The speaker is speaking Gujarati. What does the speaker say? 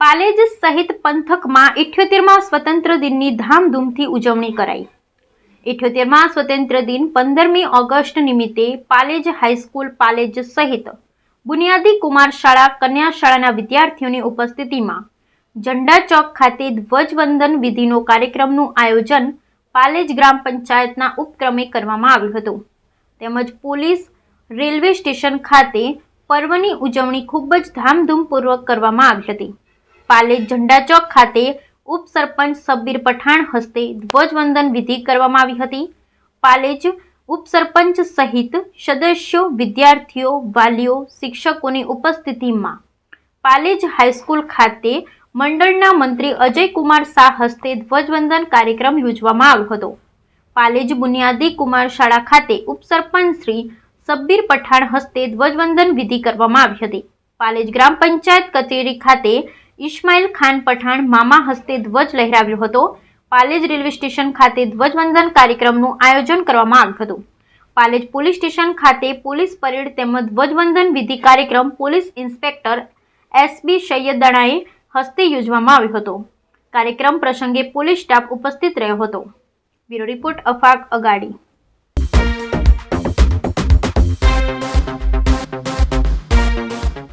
પાલેજ સહિત પંથકમાં ઇઠ્યોતેરમાં સ્વતંત્ર દિનની ધામધૂમથી ઉજવણી કરાઈ. ઇઠ્યોતેરમાં સ્વતંત્ર દિન પંદરમી ઓગસ્ટ નિમિત્તે પાલેજ હાઈસ્કૂલ પાલેજ સહિત બુનિયાદી કુમાર શાળા કન્યા શાળાના વિદ્યાર્થીઓની ઉપસ્થિતિમાં ઝંડા ચોક ખાતે ધ્વજવંદન વિધિનો કાર્યક્રમનું આયોજન પાલેજ ગ્રામ પંચાયતના ઉપક્રમે કરવામાં આવ્યું હતું. તેમજ પોલીસ રેલવે સ્ટેશન ખાતે પર્વની ઉજવણી ખૂબ જ ધામધૂમપૂર્વક કરવામાં આવી હતી. પાલેજ ઝંડા ચોક ખાતે ઉપસરપંચ સબ્બીર પઠાણ હસ્તે ધ્વજવંદન વિધિ કરવામાં આવી હતી. પાલેજ ઉપસરપંચ સહિત સદસ્યો, વિદ્યાર્થીઓ, વાલીઓ, શિક્ષકોની ઉપસ્થિતિમાં પાલેજ હાઈસ્કૂલ ખાતે મંડળના મંત્રી અજયકુમાર શાહ હસ્તે ધ્વજવંદન કાર્યક્રમ યોજવામાં આવ્યો હતો. પાલેજ બુનિયાદી કુમાર શાળા ખાતે ઉપસરપંચ શ્રી સબ્બીર પઠાણ હસ્તે ધ્વજવંદન વિધિ કરવામાં આવી હતી. પાલેજ ગ્રામ પંચાયત કચેરી ખાતે ઇસ્માઇલ ખાન પઠાણ મામા હસ્તે ધ્વજ લહેરાવ્યો હતો. પાલેજ રેલવે સ્ટેશન ખાતે ધ્વજવંદન કાર્યક્રમનું આયોજન કરવામાં આવ્યું હતું. પાલેજ પોલીસ સ્ટેશન ખાતે પોલીસ પરેડ તેમજ ધ્વજવંદન વિધિ કાર્યક્રમ પોલીસ ઇન્સ્પેક્ટર એસબી સૈયદણાએ હસ્તે યોજવામાં આવ્યો હતો. કાર્યક્રમ પ્રસંગે પોલીસ સ્ટાફ ઉપસ્થિત રહ્યો હતો. બ્યુરો રિપોર્ટ અફાક અગાડી.